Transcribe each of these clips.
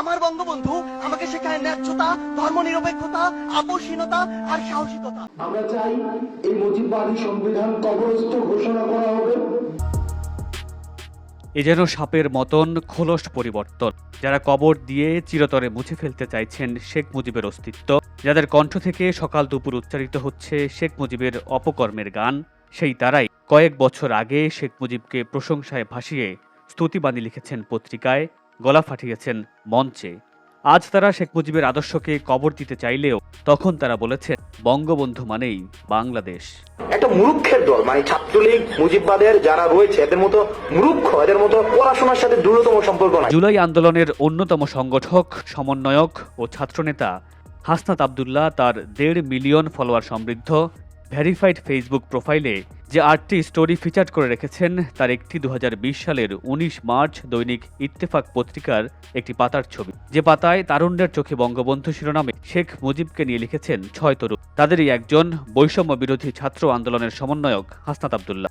আমার বঙ্গবন্ধু আমাকে শেখায় ন্যায্যতা ধর্মনিরপেক্ষতা আপোষহীনতা আর সাহসিকতা। আমরা চাই এই মুজিববাদী সংবিধান কবরস্থ ঘোষণা করা হবে। এ যেন সাপের মতন খোলস পরিবর্তন। যারা কবর দিয়ে চিরতরে মুছে ফেলতে চাইছেন শেখ মুজিবের অস্তিত্ব যাদের কণ্ঠ থেকে সকাল দুপুর উচ্চারিত হচ্ছে শেখ মুজিবের অপকর্মের গান সেই তারাই কয়েক বছর আগে শেখ মুজিবকে প্রশংসায় ভাসিয়ে স্তুতিবাণী লিখেছেন পত্রিকায় গলা ফাটিয়েছেন মঞ্চে। আজ তারা শেখ মুজিবের আদর্শকে কবর দিতে চাইলেও তখন তারা বলেছে বঙ্গবন্ধু মানেই বাংলাদেশ। একটা মুরুক্ষের দল মানে ছাত্রলীগ মুজিববাদের যারা রয়েছে এদের মতো মুরুক্ষ এদের মতো পড়াশোনার সাথে দৃঢ়তম সম্পর্ক নাই। জুলাই আন্দোলনের অন্যতম সংগঠক সমন্বয়ক ও ছাত্রনেতা হাসনাত আবদুল্লাহ তার দেড় মিলিয়ন ফলোয়ার সমৃদ্ধ ভেরিফাইড ফেসবুক প্রোফাইলে যে আটটি স্টোরি ফিচার করে রেখেছেন, তার একটি দু হাজার বিশ সালের ১৯ মার্চ দৈনিক ইত্তেফাক পত্রিকার একটি পাতার ছবি। যে পাতায় তারুণ্যের চোখে বঙ্গবন্ধু শিরোনামে শেখ মুজিবকে নিয়ে লিখেছেন ছয় তরুণ। তাদেরই একজন বৈষম্য বিরোধী ছাত্র আন্দোলনের সমন্বয়ক হাসনাত আবদুল্লাহ।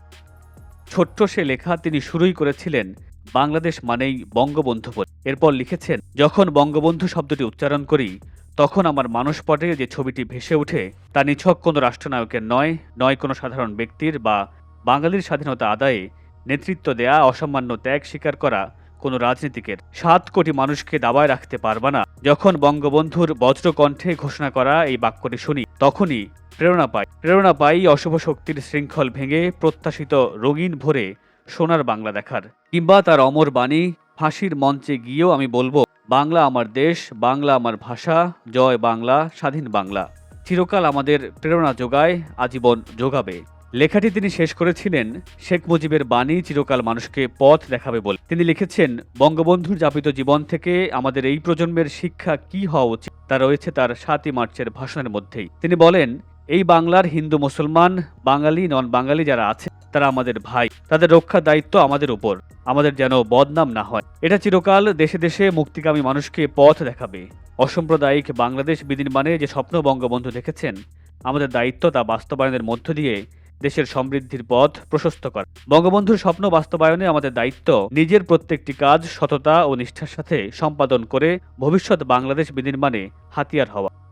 ছোট্ট সে লেখা তিনি শুরুই করেছিলেন, বাংলাদেশ মানেই বঙ্গবন্ধু বলে। এরপর লিখেছেন, যখন বঙ্গবন্ধু শব্দটি উচ্চারণ করি তখন আমার মানসপটে যে ছবিটি ভেসে ওঠে, তা নিছক কোনো রাষ্ট্রনায়কের নয় নয় কোনো সাধারণ ব্যক্তির বা বাঙালির স্বাধীনতা আদায়ে নেতৃত্ব দেয়া, অসামান্য ত্যাগ স্বীকার করা কোনো রাজনীতিকের। সাত কোটি মানুষকে দাবায় রাখতে পারবা না। যখন বঙ্গবন্ধুর বজ্রকণ্ঠে ঘোষণা করা এই বাক্যটি শুনি, তখনই প্রেরণা পাই। প্রেরণা পাই অশুভ শক্তির শৃঙ্খল ভেঙে প্রত্যাশিত রঙিন ভরে সোনার বাংলা দেখার। কিংবা তার অমর বাণী, ফাঁসির মঞ্চে গিয়েও আমি বলব বাংলা আমার দেশ, বাংলা আমার ভাষা, জয় বাংলা, স্বাধীন বাংলা। চিরকাল আমাদের প্রেরণা যোগায়, আজীবন যোগাবে। লেখাটি তিনি শেষ করেছিলেন, শেখ মুজিবের বাণী চিরকাল মানুষকে পথ দেখাবে বলে। তিনি লিখেছেন, বঙ্গবন্ধুর যাপিত জীবন থেকে আমাদের এই প্রজন্মের শিক্ষা কি হওয়া উচিত? তা রয়েছে তার সাতই মার্চের ভাষণের মধ্যেই। তিনি বলেন, এই বাংলার হিন্দু মুসলমান, বাঙালি নন বাঙালি যারা আছে তারা আমাদের ভাই। তাদের রক্ষার দায়িত্ব আমাদের উপর। আমাদের যেন বদনাম না হয়। এটা চিরকাল দেশে দেশে মুক্তিকামী মানুষকে পথ দেখাবে। অসাম্প্রদায়িক বাংলাদেশ বিনির্মাণে যে স্বপ্ন বঙ্গবন্ধু দেখেছেন আমাদের দায়িত্ব তা বাস্তবায়নের মধ্য দিয়ে দেশের সমৃদ্ধির পথ প্রশস্ত করা। বঙ্গবন্ধুর স্বপ্ন বাস্তবায়নে আমাদের দায়িত্ব নিজের প্রত্যেকটি কাজ সততা ও নিষ্ঠার সাথে সম্পাদন করে ভবিষ্যৎ বাংলাদেশ বিনির্মাণে হাতিয়ার হওয়া।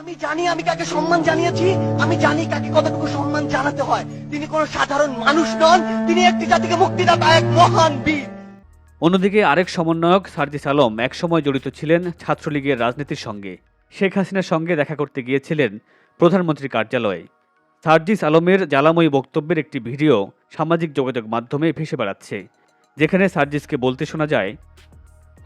আমি জানি আমি কাকে সম্মান জানিয়েছি, আমি জানি কাকে কতটুকু সম্মান জানাতে হয়। তিনি কোনো সাধারণ মানুষ নন, তিনি একটি জাতিকে মুক্তিদাতা, এক মহান বীর। অন্যদিকে আরেক সমন্বয়ক সার্জিস আলম একসময় জড়িত ছিলেন ছাত্রলীগের রাজনীতির সঙ্গে। শেখ হাসিনার সঙ্গে দেখা করতে গিয়েছিলেন প্রধানমন্ত্রীর কার্যালয়ে। সার্জিস আলমের জ্বালাময়ী বক্তব্যের একটি ভিডিও সামাজিক যোগাযোগ মাধ্যমে ভেসে বেড়াচ্ছে, যেখানে সার্জিসকে বলতে শোনা যায়,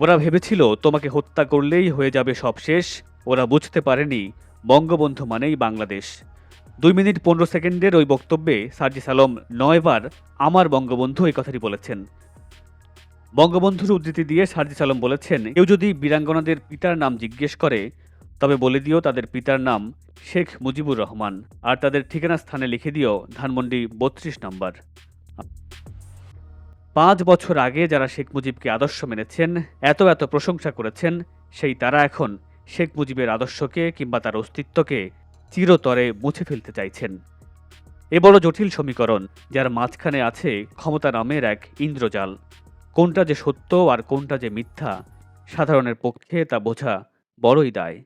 ওরা ভেবেছিল তোমাকে হত্যা করলেই হয়ে যাবে সব শেষ ওরা বুঝতে পারেনি বঙ্গবন্ধু মানেই বাংলাদেশ। দুই মিনিট পনেরো সেকেন্ডের ওই বক্তব্যে সার্জিস আলম নয়বার আমার বঙ্গবন্ধু এই কথাটি বলেছেন। বঙ্গবন্ধুর উদ্ধৃতি দিয়ে সার্জিস আলম বলেছেন, কেউ যদি বীরাঙ্গনাদের পিতার নাম জিজ্ঞেস করে, তবে বলে দিও তাদের পিতার নাম শেখ মুজিবুর রহমান, আর তাদের ঠিকানা স্থানে লিখে দিও ধানমন্ডি বত্রিশ নম্বর। পাঁচ বছর আগে যারা শেখ মুজিবকে আদর্শ মেনেছেন, এত এত প্রশংসা করেছেন, সেই তারা এখন শেখ মুজিবের আদর্শকে কিংবা তার অস্তিত্বকে চিরতরে মুছে ফেলতে চাইছেন। এ বড় জটিল সমীকরণ, যার মাঝখানে আছে ক্ষমতা নামের এক ইন্দ্রজাল। কোনটা যে সত্য আর কোনটা যে মিথ্যা, সাধারণের পক্ষে তা বোঝা বড়ই দায়।